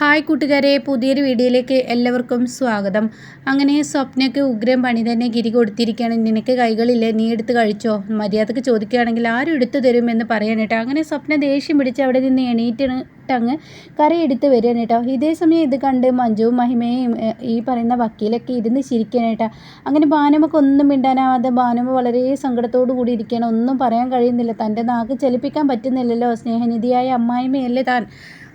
Hi കൂട്ടുകാരെ പുതിയൊരു വീഡിയോയിലേക്ക് എല്ലാവർക്കും സ്വാഗതം. അങ്ങനെ സ്വപ്നയ്ക്ക് ഉഗ്രം പണി തന്നെ ഗിരി കൊടുത്തിരിക്കുകയാണ്. നിനക്ക് കൈകളില്ലേ? നീ എടുത്ത് കഴിച്ചോ? മര്യാദയ്ക്ക് ചോദിക്കുകയാണെങ്കിൽ ആരും എടുത്തു തരുമെന്ന് പറയാനേട്ടോ അങ്ങനെ സ്വപ്ന ദേഷ്യം പിടിച്ച് അവിടെ നിന്ന് എണീറ്റിട്ടങ്ങ് കറി എടുത്ത് വരികയാണ് കേട്ടോ. ഇതേ സമയം ഇത് കണ്ട് മഞ്ജുവും മഹിമയും ഈ പറയുന്ന വക്കീലൊക്കെ ഇരുന്ന് ചിരിക്കാനേട്ടാ അങ്ങനെ ഭാനുമൊക്കെ ഒന്നും മിണ്ടാനാവാതെ ഭാനുമ വളരെ സങ്കടത്തോടു കൂടി ഇരിക്കുകയാണ്. ഒന്നും പറയാൻ കഴിയുന്നില്ല. തന്റെ നാക്ക് ചലിപ്പിക്കാൻ പറ്റുന്നില്ലല്ലോ. സ്നേഹനിധിയായ അമ്മായിമ്മയല്ലേ താൻ.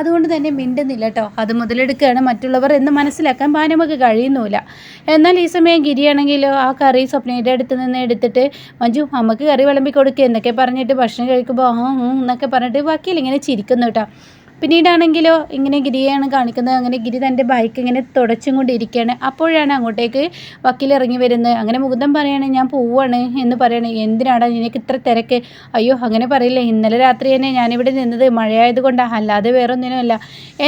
അതുകൊണ്ട് തന്നെ മിണ്ടുന്നില്ല കേട്ടോ അത് മുതലെടുക്കുകയാണ് മറ്റുള്ളവർ എന്ന് മനസ്സിലാക്കാൻ പാനമൊക്കെ കഴിയുന്നില്ല എന്നാൽ ഈ സമയം ഗിരിയാണെങ്കിലോ ആ കറി സ്വപ്നയുടെ അടുത്ത് നിന്ന് എടുത്തിട്ട് മഞ്ജു അമ്മയ്ക്ക് കറി വിളമ്പി കൊടുക്കുക എന്നൊക്കെ പറഞ്ഞിട്ട് ഭക്ഷണം കഴിക്കുമ്പോൾ ആ എന്നൊക്കെ പറഞ്ഞിട്ട് വക്കീൽ ഇങ്ങനെ ചിരിക്കുന്നു കേട്ടോ പിന്നീടാണെങ്കിലോ ഇങ്ങനെ ഗിരിയാണ് കാണിക്കുന്നത്. അങ്ങനെ ഗിരി തന്റെ ബൈക്ക് ഇങ്ങനെ തുടച്ചും കൊണ്ടിരിക്കുകയാണ് അപ്പോഴാണ് അങ്ങോട്ടേക്ക് വക്കീൽ ഇറങ്ങി വരുന്നത്. അങ്ങനെ മുകുന്ദൻ പറയാണ് ഞാൻ പോവാണ് എന്ന് പറയണേ. എന്തിനാണ് നിനക്ക് ഇത്ര തിരക്ക്? അയ്യോ അങ്ങനെ പറയില്ലേ. ഇന്നലെ രാത്രി തന്നെ ഞാനിവിടെ നിന്നത് മഴയായത് കൊണ്ടാണ് അല്ലാതെ വേറൊന്നിനുമല്ല.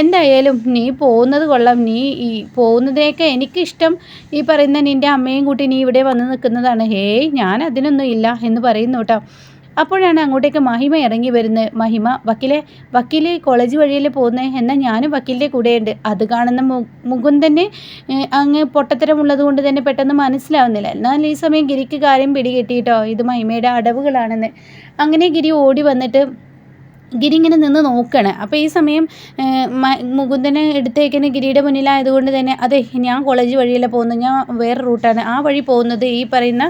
എന്തായാലും നീ പോകുന്നത് കൊള്ളാം. നീ ഈ പോകുന്നതേക്കെ എനിക്കിഷ്ടം. ഈ പറയുന്ന നിന്റെ അമ്മയും കൂട്ടി നീ ഇവിടെ വന്ന് നിൽക്കുന്നതാണ്. ഹേയ് ഞാൻ അതിനൊന്നും ഇല്ല എന്ന് പറയുന്നു കേട്ടോ. അപ്പോഴാണ് അങ്ങോട്ടേക്ക് മഹിമ ഇറങ്ങി വരുന്നത്. മഹിമ വക്കീലെ വക്കീൽ കോളേജ് വഴിയിൽ പോകുന്നത് എന്നാൽ ഞാനും വക്കീലിന്റെ കൂടെയുണ്ട്. അത് കാണുന്ന മുകുന്ദന് അങ്ങ് പൊട്ടത്തരമുള്ളത് കൊണ്ട് തന്നെ പെട്ടെന്ന് മനസ്സിലാവുന്നില്ല. എന്നാൽ ഈ സമയം ഗിരിക്ക് കാര്യം പിടികിട്ടിയിട്ടോ? ഇത് മഹിമയുടെ അടവുകളാണെന്ന്. അങ്ങനെ ഗിരി ഓടി വന്നിട്ട് ഗിരി ഇങ്ങനെ നിന്ന് നോക്കുകയാണ് അപ്പോൾ ഈ സമയം മുകുന്ദനെ എടുത്തേക്കുന്ന ഗിരിയുടെ മുന്നിലായതുകൊണ്ട് തന്നെ അതെ ഞാൻ കോളേജ് വഴിയല്ല പോകുന്നത് ഞാൻ വേറെ റൂട്ടാണ്. ആ വഴി പോകുന്നത് ഈ പറയുന്ന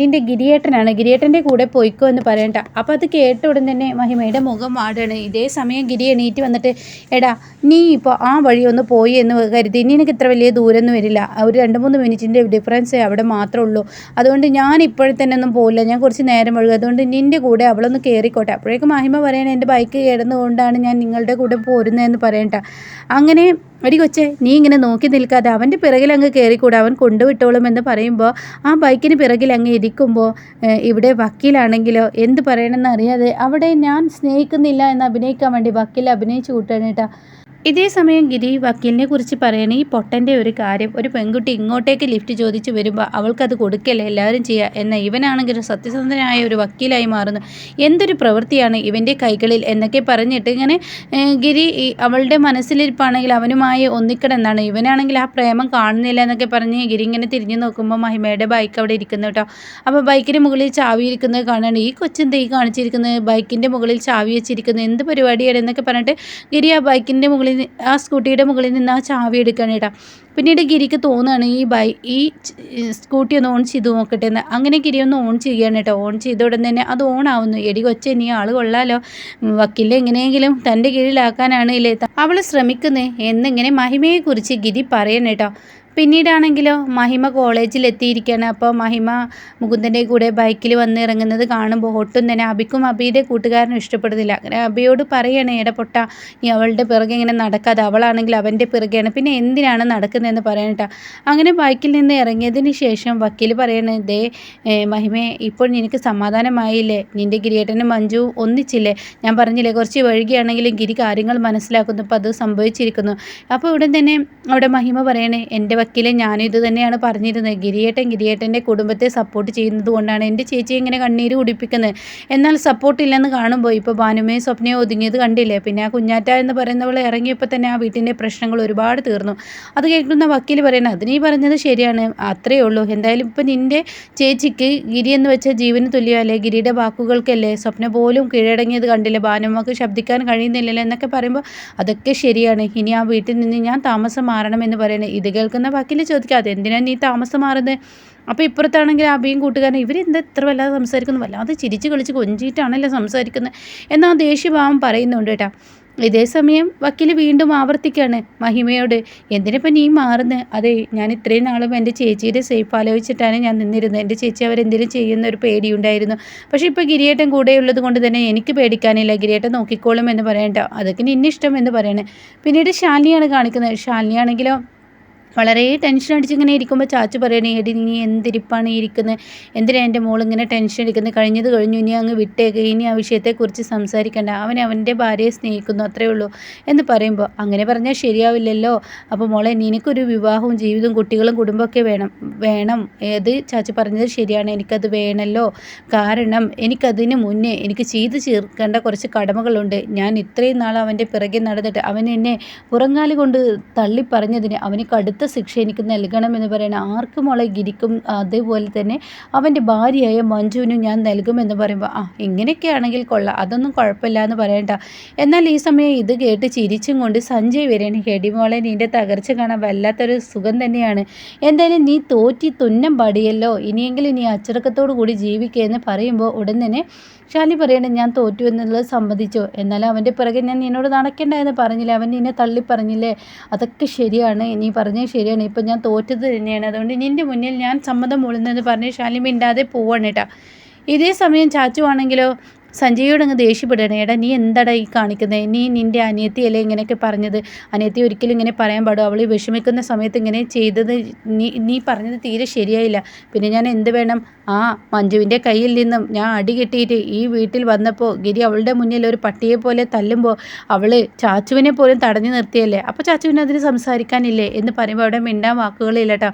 നിന്റെ ഗിരിയേട്ടനാണ്. ഗിരിയേട്ടന്റെ കൂടെ പോയിക്കോ എന്ന് പറയണ്ട. അപ്പോൾ അത് കേട്ട ഉടൻ തന്നെ മഹിമയുടെ മുഖം വാടുകയാണ് ഇതേ സമയം ഗിരി എണീറ്റ് വന്നിട്ട് എടാ നീ ഇപ്പോൾ ആ വഴി ഒന്ന് പോയി എന്ന് കരുതി. ഇനി എനിക്ക് ഇത്ര വലിയ ദൂരമൊന്നും വരില്ല. ഒരു രണ്ട് മൂന്ന് മിനിറ്റിന്റെ ഡിഫറൻസ് അവിടെ മാത്രമേ ഉള്ളൂ. അതുകൊണ്ട് ഞാൻ ഇപ്പോഴത്തന്നെ ഒന്നും പോകില്ല ഞാൻ കുറച്ച് നേരം വഴുകും അതുകൊണ്ട് നിന്റെ കൂടെ അവളൊന്ന് കയറിക്കോട്ടെ അപ്പോഴേക്കും മഹിമ പറയണേ എന്റെ ബൈക്ക് കിടന്നുകൊണ്ടാണ് ഞാൻ നിങ്ങളുടെ കൂടെ പോരുന്നതെന്ന് പറയണ്ട. അങ്ങനെ ഒരു കൊച്ചേ നീ ഇങ്ങനെ നോക്കി നിൽക്കാതെ അവന്റെ പിറകിൽ അങ്ങ് കയറിക്കൂടെ അവൻ കൊണ്ടുവിട്ടോളും എന്ന് പറയുമ്പോൾ ആ ബൈക്കിന് പിറകിൽ അങ്ങ് ഇരിക്കുമ്പോൾ ഇവിടെ വക്കീലാണെങ്കിലോ എന്ത് പറയണമെന്ന് അറിയാതെ അവിടെ ഞാൻ സ്നേഹിക്കുന്നില്ല എന്ന് അഭിനയിക്കാൻ വേണ്ടി വക്കീൽ അഭിനയിച്ചു കൂട്ടാണ് കേട്ടോ. ഇതേ സമയം ഗിരി വക്കീലിനെ കുറിച്ച് പറയണ ഈ പൊട്ടന്റെ ഒരു കാര്യം. ഒരു പെൺകുട്ടി ഇങ്ങോട്ടേക്ക് ലിഫ്റ്റ് ചോദിച്ച് വരുമ്പോൾ അവൾക്കത് കൊടുക്കല്ലേ എല്ലാവരും ചെയ്യുക എന്ന ഇവനാണെങ്കിൽ സത്യസന്ധനായ ഒരു വക്കീലായി മാറുന്നു. എന്തൊരു പ്രവൃത്തിയാണ് ഇവന്റെ കൈകളിൽ എന്നൊക്കെ പറഞ്ഞിട്ട് ഇങ്ങനെ ഗിരി അവളുടെ മനസ്സിലിരിപ്പാണെങ്കിൽ അവനുമായി ഒന്നിക്കണമെന്നാണ്. ഇവനാണെങ്കിൽ ആ പ്രേമം കാണുന്നില്ല എന്നൊക്കെ പറഞ്ഞ് ഗിരി ഇങ്ങനെ തിരിഞ്ഞു നോക്കുമ്പോൾ മഹിമയുടെ ബൈക്ക് അവിടെ ഇരിക്കുന്നു കേട്ടോ. അപ്പോൾ ബൈക്കിന് മുകളിൽ ചാവി ഇരിക്കുന്നത് കാണുകയാണ് ഈ കൊച്ചെന്ത് ഈ കാണിച്ചിരിക്കുന്നത്? ബൈക്കിന്റെ മുകളിൽ ചാവി വെച്ചിരിക്കുന്നത് എന്ത് പരിപാടിയാണ് എന്നൊക്കെ പറഞ്ഞിട്ട് ഗിരി ആ ബൈക്കിന്റെ മുകളിൽ ആ സ്കൂട്ടിയുടെ മുകളിൽ നിന്ന് ആ ചാവി എടുക്കുകയാണ് കേട്ടോ. പിന്നീട് ഗിരിക്ക് തോന്നുകയാണ് ഈ ബൈ ഈ സ്കൂട്ടി ഒന്ന് ഓൺ ചെയ്ത് നോക്കട്ടെ എന്ന്. അങ്ങനെ ഗിരി ഒന്ന് ഓൺ ചെയ്യുകയാണ് കേട്ടോ. ഓൺ ചെയ്ത ഉടൻ തന്നെ അത് ഓൺ ആവുന്നു. എടി കൊച്ചെ നീ ആൾ കൊള്ളാലോ. വക്കീലെ എങ്ങനെയെങ്കിലും തന്റെ കീഴിലാക്കാനാണ് ഇല്ലേ അവൾ ശ്രമിക്കുന്നത് എന്നിങ്ങനെ മഹിമയെക്കുറിച്ച് ഗിരി പറയണം കേട്ടോ. പിന്നീടാണെങ്കിലോ മഹിമ കോളേജിൽ എത്തിയിരിക്കുകയാണ് അപ്പോൾ മഹിമ മുകുന്ദന്റെ കൂടെ ബൈക്കിൽ വന്ന് ഇറങ്ങുന്നത് കാണുമ്പോൾ ഒട്ടും തന്നെ അബിക്കും അബിയുടെ കൂട്ടുകാരനും ഇഷ്ടപ്പെടുന്നില്ല. അങ്ങനെ അബിയോട് പറയണേ ഇടപൊട്ട നീ അവളുടെ പിറകെ ഇങ്ങനെ നടക്കാതെ അവളാണെങ്കിൽ അവന്റെ പിറകെയാണ്. പിന്നെ എന്തിനാണ് നടക്കുന്നതെന്ന് പറയണട്ടാ. അങ്ങനെ ബൈക്കിൽ നിന്ന് ഇറങ്ങിയതിന് ശേഷം വക്കീൽ പറയണേ ദേ മഹിമേ ഇപ്പോൾ നിനക്ക് സമാധാനമായില്ലേ? നിന്റെ ഗിരിയേട്ടനും മഞ്ജു ഒന്നിച്ചില്ലേ? ഞാൻ പറഞ്ഞില്ലേ കുറച്ച് വഴുകിയാണെങ്കിലും ഗിരി കാര്യങ്ങൾ മനസ്സിലാക്കുന്നു. അപ്പോൾ അത് സംഭവിച്ചിരിക്കുന്നു. അപ്പോൾ ഉടൻ തന്നെ അവിടെ മഹിമ പറയണേ എന്റെ വക്കീലെ ഞാനും ഇത് തന്നെയാണ് പറഞ്ഞിരുന്നത്. ഗിരിയേട്ടൻ ഗിരിയേട്ടന്റെ കുടുംബത്തെ സപ്പോർട്ട് ചെയ്യുന്നത് കൊണ്ടാണ് എന്റെ ചേച്ചി ഇങ്ങനെ കണ്ണീര് കുടിപ്പിക്കുന്നത്. എന്നാൽ സപ്പോർട്ട് ഇല്ലെന്ന് കാണുമ്പോൾ ഇപ്പോൾ ഭാനുമേ സ്വപ്നയെ ഒതുങ്ങിയത് കണ്ടില്ലേ? പിന്നെ ആ കുഞ്ഞാറ്റ എന്ന് പറയുന്നവൾ ഇറങ്ങിയപ്പോൾ തന്നെ ആ വീട്ടിന്റെ പ്രശ്നങ്ങൾ ഒരുപാട് തീർന്നു. അത് കേൾക്കുന്ന വക്കീൽ പറയണം അത് നീ പറഞ്ഞത് ശരിയാണ്. അത്രയേ ഉള്ളൂ. എന്തായാലും ഇപ്പം നിന്റെ ചേച്ചിക്ക് ഗിരി എന്ന് വെച്ചാൽ ജീവന് തുല്യമല്ലേ? ഗിരിയുടെ വാക്കുകൾക്കല്ലേ? സ്വപ്ന പോലും കീഴടങ്ങിയത് കണ്ടില്ലേ? ഭാനുമ്മക്ക് ശബ്ദിക്കാൻ കഴിയുന്നില്ലല്ലോ എന്നൊക്കെ പറയുമ്പോൾ അതൊക്കെ ശരിയാണ്. ഇനി ആ വീട്ടിൽ നിന്ന് ഞാൻ താമസം മാറണമെന്ന് പറയണേ. ഇത് കേൾക്കുന്ന വക്കീൽ ചോദിക്കുക അതെന്തിനാണ് നീ താമസം മാറുന്നത് അപ്പോൾ ഇപ്പുറത്താണെങ്കിൽ അബിയും കൂട്ടുകാരനും ഇവരെന്താ ഇത്ര വല്ലാതെ സംസാരിക്കുന്നു? വല്ലാതെ ചിരിച്ച് കളിച്ച് കൊഞ്ചിയിട്ടാണല്ലോ സംസാരിക്കുന്നത് എന്നാൽ ദേഷ്യഭാവം പറയുന്നുണ്ട് കേട്ടോ. ഇതേ സമയം വക്കീൽ വീണ്ടും ആവർത്തിക്കുകയാണ് മഹിമയോട് എന്തിനിപ്പം നീ മാറുന്നത് അതെ ഞാൻ ഇത്രയും നാളും എന്റെ ചേച്ചിയുടെ സേഫ് ആലോചിച്ചിട്ടാണ് ഞാൻ നിന്നിരുന്നത്. എന്റെ ചേച്ചി അവരെന്തെങ്കിലും ചെയ്യുന്ന ഒരു പേടിയുണ്ടായിരുന്നു. പക്ഷേ ഇപ്പോൾ ഗിരിയേട്ടൻ കൂടെയുള്ളത് കൊണ്ട് തന്നെ എനിക്ക് പേടിക്കാനില്ല. ഗിരിയേട്ടൻ നോക്കിക്കോളും എന്ന് പറയണ്ട. അതൊക്കെ നിന്നിഷ്ടം എന്ന് പറയണേ. പിന്നീട് ശാലിനിയാണ് കാണിക്കുന്നത്. ശാലിനിയാണെങ്കിലോ വളരെ ടെൻഷൻ അടിച്ചിങ്ങനെ ഇരിക്കുമ്പോൾ ചാച്ചു പറയണേ എടി നീ എന്തിരിപ്പാണ് ഇരിക്കുന്നത് എന്തിനാണ് എന്റെ മോൾ ഇങ്ങനെ ടെൻഷൻ എടുക്കുന്നത് കഴിഞ്ഞത് കഴിഞ്ഞു ഇനി അങ്ങ് വിട്ടേക്ക്. ഇനി ആ വിഷയത്തെക്കുറിച്ച് സംസാരിക്കേണ്ട. അവൻ അവന്റെ ഭാര്യയെ സ്നേഹിക്കുന്നു അത്രേ ഉള്ളൂ. എന്ന് പറയുമ്പോൾ അങ്ങനെ പറഞ്ഞാൽ ശരിയാവില്ലല്ലോ. അപ്പോൾ മോളെ നിനക്കൊരു വിവാഹവും ജീവിതവും കുട്ടികളും കുടുംബമൊക്കെ വേണം. വേണം. ഏത്? ചാച്ചു പറഞ്ഞത് ശരിയാണ്. എനിക്കത് വേണമല്ലോ കാരണം എനിക്കതിന് മുന്നേ എനിക്ക് ചെയ്തു ചേർക്കേണ്ട കുറച്ച് കടമകളുണ്ട്. ഞാൻ ഇത്രയും നാൾ അവന്റെ പിറകെ നടന്നിട്ട് അവൻ എന്നെ പുറങ്കാലി കൊണ്ട് തള്ളി പറഞ്ഞതിന് അവന് കടുത്ത ശിക്ഷ എനിക്ക് നൽകണമെന്ന് പറയുന്ന ആർക്കും മോളെ ഗിരിക്കും അതേപോലെ തന്നെ അവന്റെ ഭാര്യയായ മഞ്ജുവിനും ഞാൻ നൽകുമെന്ന് പറയുമ്പോൾ ആ ഇങ്ങനെയൊക്കെയാണെങ്കിൽ കൊള്ളാം അതൊന്നും കുഴപ്പമില്ല എന്ന് പറയണ്ട. എന്നാൽ ഈ സമയം ഇത് കേട്ട് ചിരിച്ചും കൊണ്ട് സഞ്ജയ് വരെയാണ് ഹെഡിമോളെ നിന്റെ തകർച്ച കാണാൻ വല്ലാത്തൊരു സുഖം തന്നെയാണ്. എന്തായാലും നീ തോറ്റി തുന്നം പാടിയല്ലോ. ഇനിയെങ്കിലും നീ അച്ചടക്കത്തോടു കൂടി ജീവിക്കുക എന്ന് പറയുമ്പോൾ ഉടൻ തന്നെ ഷാലി പറയണേ ഞാൻ തോറ്റു എന്നുള്ളത് സമ്മതിച്ചു. എന്നാലും അവന്റെ പിറകെ ഞാൻ നിന്നോട് നടക്കേണ്ട എന്ന് പറഞ്ഞില്ലേ? അവൻ നിന്നെ തള്ളി പറഞ്ഞില്ലേ? അതൊക്കെ ശരിയാണ്. നീ പറഞ്ഞത് ശരിയാണ്. ഇപ്പം ഞാൻ തോറ്റത് തന്നെയാണ്. അതുകൊണ്ട് നിന്റെ മുന്നിൽ ഞാൻ സമ്മതം മൂളുന്നത് പറഞ്ഞ് ഷാലി മിണ്ടാതെ പോവാണ് കേട്ടോ. ഇതേ സമയം ചാച്ചു ആണെങ്കിലോ സഞ്ജയോട് അങ്ങ് ദേഷ്യപ്പെടുകയാണ്. എടാ നീ എന്താടാ ഈ കാണിക്കുന്നത് നീ നിന്റെ അനിയത്തിയല്ലേ ഇങ്ങനെയൊക്കെ പറഞ്ഞത്? അനിയത്തി ഒരിക്കലും ഇങ്ങനെ പറയാൻ പാടും. അവൾ വിഷമിക്കുന്ന സമയത്ത് ഇങ്ങനെ ചെയ്തത് നീ നീ പറഞ്ഞത് തീരെ ശരിയായില്ല. പിന്നെ ഞാൻ എന്ത് വേണം? ആ മഞ്ജുവിന്റെ കയ്യിൽ നിന്നും ഞാൻ അടി കിട്ടിയിട്ട് ഈ വീട്ടിൽ വന്നപ്പോൾ ഗിരി അവളുടെ മുന്നിൽ ഒരു പട്ടിയെ പോലെ തല്ലുമ്പോൾ അവൾ ചാച്ചുവിനെ പോലും തടഞ്ഞു നിർത്തിയല്ലേ? അപ്പോൾ ചാച്ചുവിന് അതിന് സംസാരിക്കാനില്ലേ? എന്ന് പറയുമ്പോൾ അവിടെ മിണ്ടാൻ വാക്കുകളില്ല കേട്ടോ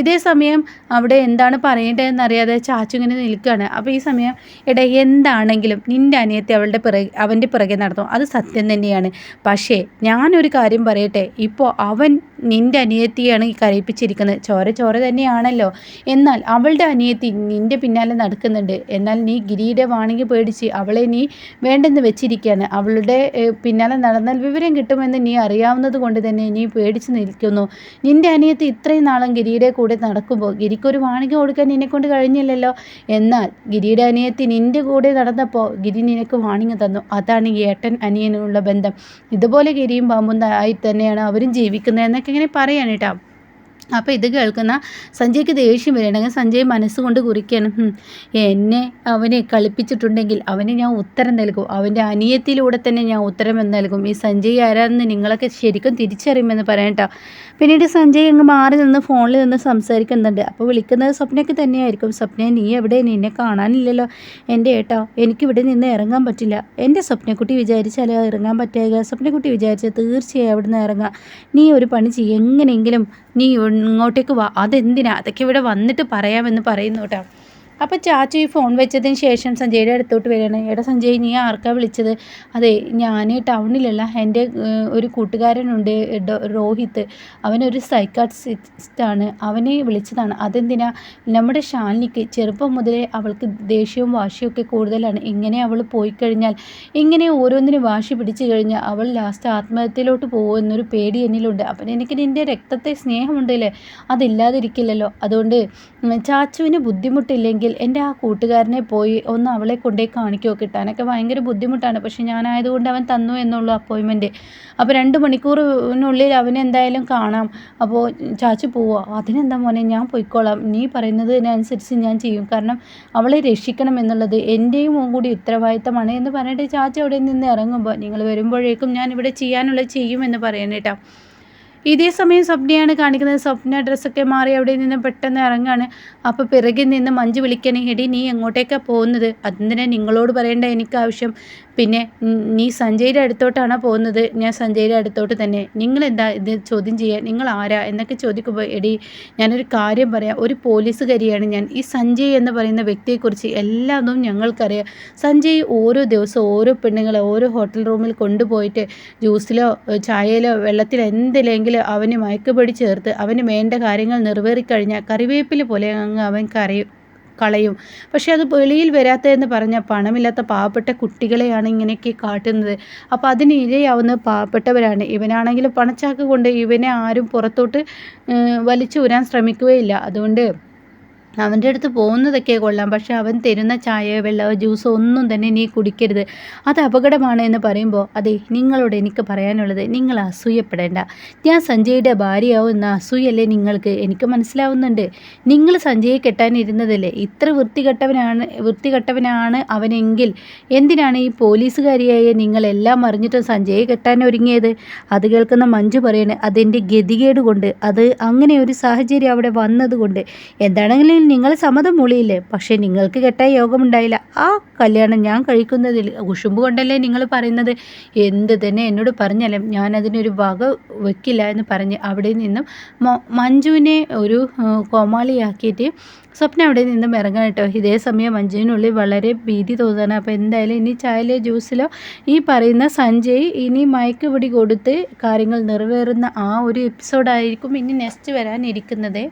ഇതേ സമയം അവിടെ എന്താണ് പറയേണ്ടതെന്ന് അറിയാതെ ചാച്ചു ഇങ്ങനെ നിൽക്കുകയാണ്. അപ്പോൾ ഈ സമയം എടാ എന്താണെങ്കിലും നിന്റെ അനിയത്തെ അവളുടെ പിറകെ അവന്റെ പിറകെ നടത്തും അത് സത്യം തന്നെയാണ്. പക്ഷേ ഞാനൊരു കാര്യം പറയട്ടെ. ഇപ്പോൾ അവൻ നിന്റെ അനിയത്തിയാണ് ഈ കരയിപ്പിച്ചിരിക്കുന്നത്. ചോര ചോര തന്നെയാണല്ലോ. എന്നാൽ അവളുടെ അനിയത്തി നിന്റെ പിന്നാലെ നടക്കുന്നുണ്ട്. എന്നാൽ നീ ഗിരിയുടെ വാണിങ്ങി പേടിച്ച് അവളെ നീ വേണ്ടെന്ന് വെച്ചിരിക്കുകയാണ്. അവളുടെ പിന്നാലെ നടന്നാൽ വിവരം കിട്ടുമെന്ന് നീ അറിയാവുന്നത് കൊണ്ട് തന്നെ നീ പേടിച്ച് നിൽക്കുന്നു. നിന്റെ അനിയത്തി ഇത്രയും നാളും ഗിരിയുടെ കൂടെ നടക്കുമ്പോൾ ഗിരിക്കൊരു വാണിക കൊടുക്കാൻ നിന്നെക്കൊണ്ട് കഴിഞ്ഞില്ലല്ലോ. എന്നാൽ ഗിരിയുടെ അനിയത്തി നിന്റെ കൂടെ നടന്നപ്പോൾ ഗിരി നിനക്ക് വാണിജ്യം തന്നു. അതാണ് ഈ ഏട്ടൻ അനിയനുള്ള ബന്ധം. ഇതുപോലെ ഗിരിയും പാമ്പും ആയി തന്നെയാണ് അവരും ജീവിക്കുന്നത് എന്നൊക്കെ ഇങ്ങനെ പറയാണ് കേട്ടോ. അപ്പോൾ ഇത് കേൾക്കുന്ന സഞ്ജയ്ക്ക് ദേഷ്യം വരികയാണെങ്കിൽ സഞ്ജയ് മനസ്സുകൊണ്ട് കുറിക്കുകയാണ്. എന്നെ അവനെ കളിപ്പിച്ചിട്ടുണ്ടെങ്കിൽ അവന് ഞാൻ ഉത്തരം നൽകും. അവന്റെ അനിയത്തിലൂടെ തന്നെ ഞാൻ ഉത്തരം നൽകും. ഈ സഞ്ജയ് ആരാന്ന് നിങ്ങളൊക്കെ ശരിക്കും തിരിച്ചറിയുമെന്ന് പറയട്ടോ പിന്നീട് സഞ്ജയ് അങ്ങ് മാറി നിന്ന് ഫോണിൽ നിന്ന് സംസാരിക്കുന്നുണ്ട്. അപ്പോൾ വിളിക്കുന്നത് സ്വപ്നയ്ക്ക് തന്നെയായിരിക്കും. സ്വപ്ന നീ എവിടെ? നിന്നെ കാണാനില്ലല്ലോ. എന്റെ ഏട്ടാ എനിക്കിവിടെ നിന്ന് ഇറങ്ങാൻ പറ്റില്ല. എന്റെ സ്വപ്നക്കുട്ടി വിചാരിച്ചാലോ ഇറങ്ങാൻ പറ്റുക സ്വപ്നക്കുട്ടി വിചാരിച്ചാൽ തീർച്ചയായും അവിടെ നിന്ന് ഇറങ്ങാം. നീ ഒരു പണി ചെയ്യും. എങ്ങനെയെങ്കിലും നീ ഇങ്ങോട്ടേക്ക് വാ. അതെന്തിനാ? അതൊക്കെ ഇവിടെ വന്നിട്ട് പറയാമെന്ന് പറയുന്നു കേട്ടോ. അപ്പോൾ ചാച്ചു ഈ ഫോൺ വെച്ചതിന് ശേഷം സഞ്ജയുടെ അടുത്തോട്ട് വരികയാണ്. എടാ സഞ്ജയ് നീ ആർക്കാ വിളിച്ചത്? അതെ ഞാൻ ടൗണിലല്ല എന്റെ ഒരു കൂട്ടുകാരനുണ്ട് രോഹിത് അവനൊരു സൈക്കാട്രിസ്റ്റാണ് അവനെ വിളിച്ചതാണ്. അതെന്തിനാ? നമ്മുടെ ഷാലിനിക്ക് ചെറുപ്പം മുതലേ അവൾക്ക് ദേഷ്യവും വാശിയും ഒക്കെ കൂടുതലാണ്. ഇങ്ങനെ അവൾ പോയി കഴിഞ്ഞാൽ ഇങ്ങനെ ഓരോന്നിനും വാശി പിടിച്ചു കഴിഞ്ഞാൽ അവൾ ലാസ്റ്റ് ആത്മഹത്യയിലോട്ട് പോകുമെന്നൊരു പേടി എന്നിലുണ്ട്. അപ്പം എനിക്ക് നിന്റെ രക്തത്തെ സ്നേഹമുണ്ടല്ലേ അതില്ലാതിരിക്കില്ലല്ലോ. അതുകൊണ്ട് ചാച്ചുവിന് ബുദ്ധിമുട്ടില്ലെങ്കിൽ അല്ലെങ്കിൽ എന്റെ ആ കൂട്ടുകാരനെ പോയി ഒന്ന് അവളെ കൊണ്ടേ കാണിക്കുമോ കിട്ടാനൊക്കെ ഭയങ്കര ബുദ്ധിമുട്ടാണ്. പക്ഷെ ഞാനായതുകൊണ്ട് അവൻ തന്നു എന്നുള്ളു അപ്പോയിൻമെന്റ് അപ്പോൾ രണ്ട് മണിക്കൂറിനുള്ളിൽ അവനെ എന്തായാലും കാണാം. അപ്പോൾ ചാച്ചി പോവുക അതിനെന്താ മോനെ ഞാൻ പോയിക്കോളാം. നീ പറയുന്നതിനനുസരിച്ച് ഞാൻ ചെയ്യും. കാരണം അവളെ രക്ഷിക്കണം എന്നുള്ളത് എന്റെയും കൂടി ഉത്തരവാദിത്തമാണ്. എന്ന് പറഞ്ഞിട്ട് ചാച്ച അവിടെ നിന്ന് ഇറങ്ങുമ്പോൾ നിങ്ങൾ വരുമ്പോഴേക്കും ഞാൻ ഇവിടെ ചെയ്യാനുള്ളത് ചെയ്യുമെന്ന് പറയുന്നേട്ടാ ഇതേ സമയം സ്വപ്നയാണ് കാണിക്കുന്നത്. സ്വപ്ന ഡ്രസ്സൊക്കെ മാറി അവിടെ നിന്ന് പെട്ടെന്ന് ഇറങ്ങാണ്. അപ്പോൾ പിറകിൽ നിന്ന് മഞ്ജു വിളിക്കണേ ഹെടി നീ എങ്ങോട്ടേക്കാണ് പോകുന്നത്? അതിനെ നിങ്ങളോട് പറയേണ്ട? എനിക്ക് ആവശ്യം. പിന്നെ നീ സഞ്ജയുടെ അടുത്തോട്ടാണോ പോകുന്നത്? ഞാൻ സഞ്ജയുടെ അടുത്തോട്ട് തന്നെ. നിങ്ങൾ എന്താ ഇത് ചോദ്യം ചെയ്യുക? നിങ്ങൾ ആരാ? എന്നൊക്കെ ചോദിക്കുമ്പോൾ എടി ഞാനൊരു കാര്യം പറയാം. ഒരു പോലീസുകാരിയാണ് ഞാൻ. ഈ സഞ്ജയ് എന്ന് പറയുന്ന വ്യക്തിയെക്കുറിച്ച് എല്ലാതും ഞങ്ങൾക്കറിയാം. സഞ്ജയ് ഓരോ ദിവസവും ഓരോ പെണ്ണുങ്ങളെ ഓരോ ഹോട്ടൽ റൂമിൽ കൊണ്ടുപോയിട്ട് ജ്യൂസിലോ ചായയിലോ വെള്ളത്തിലോ എന്തിലെങ്കിലും അവന് മയക്കുപൊടി ചേർത്ത് അവന് വേണ്ട കാര്യങ്ങൾ നിറവേറിക്കഴിഞ്ഞാൽ കറിവേപ്പില പോലെ അങ്ങ് അവൻ കരയും കളയും. പക്ഷേ അത് വെളിയിൽ വരാത്തതെന്ന് പറഞ്ഞാൽ പണമില്ലാത്ത പാവപ്പെട്ട കുട്ടികളെയാണ് ഇങ്ങനെയൊക്കെ കാട്ടുന്നത്. അപ്പോൾ അതിന് ഇരയാവുന്ന പാവപ്പെട്ടവരാണ്. ഇവനാണെങ്കിലും പണച്ചാക്ക് കൊണ്ട് ഇവനെ ആരും പുറത്തോട്ട് വലിച്ചു ഊരാൻ ശ്രമിക്കുകയില്ല. അതുകൊണ്ട് അവന്റെ അടുത്ത് പോകുന്നതൊക്കെ കൊള്ളാം. പക്ഷെ അവൻ തരുന്ന ചായയോ വെള്ളമോ ജ്യൂസോ ഒന്നും തന്നെ നീ കുടിക്കരുത്. അത് അപകടമാണ് എന്ന് പറയുമ്പോൾ അതെ നിങ്ങളോട് എനിക്ക് പറയാനുള്ളത് നിങ്ങൾ അസൂയപ്പെടേണ്ട. ഞാൻ സഞ്ജയുടെ ഭാര്യയാവും എന്ന അസൂയല്ലേ നിങ്ങൾക്ക്? എനിക്ക് മനസ്സിലാവുന്നുണ്ട്. നിങ്ങൾ സഞ്ജയെ കെട്ടാനിരുന്നതല്ലേ? ഇത്ര വൃത്തികെട്ടവനാണ് വൃത്തികെട്ടവനാണ് അവനെങ്കിൽ എന്തിനാണ് ഈ പോലീസുകാരിയായ നിങ്ങളെല്ലാം അറിഞ്ഞിട്ടും സഞ്ജയെ കെട്ടാൻ ഒരുങ്ങിയത്? അത് കേൾക്കുന്ന മഞ്ജു പറയണേ അതിന്റെ ഗതികേട് കൊണ്ട് അത് അങ്ങനെ ഒരു സാഹചര്യം അവിടെ വന്നതുകൊണ്ട് എന്താണെങ്കിലും നിങ്ങൾ സമ്മതം മൂളിയില്ലേ? പക്ഷേ നിങ്ങൾക്ക് കെട്ടാൻ യോഗമുണ്ടായില്ല. ആ കല്യാണം ഞാൻ കഴിക്കുന്നതിൽ കുശുമ്പ് കൊണ്ടല്ലേ നിങ്ങൾ പറയുന്നത്? എന്ത് തന്നെ എന്നോട് പറഞ്ഞാലും ഞാനതിനൊരു വക വെക്കില്ല എന്ന് പറഞ്ഞ് അവിടെ നിന്നും മഞ്ജുവിനെ ഒരു കോമാളിയാക്കിയിട്ട് സ്വപ്നം അവിടെ നിന്നും ഇറങ്ങാൻ കേട്ടോ. ഇതേ സമയം മഞ്ജുവിനുള്ളിൽ വളരെ ഭീതി തോന്നാണ് അപ്പോൾ എന്തായാലും ഇനി ചായയിലോ ജ്യൂസിലോ ഈ പറയുന്ന സഞ്ജയ് ഇനി മയക്കുപിടി കൊടുത്ത് കാര്യങ്ങൾ നിറവേറുന്ന ആ ഒരു എപ്പിസോഡായിരിക്കും ഇനി നെക്സ്റ്റ് വരാനിരിക്കുന്നത്.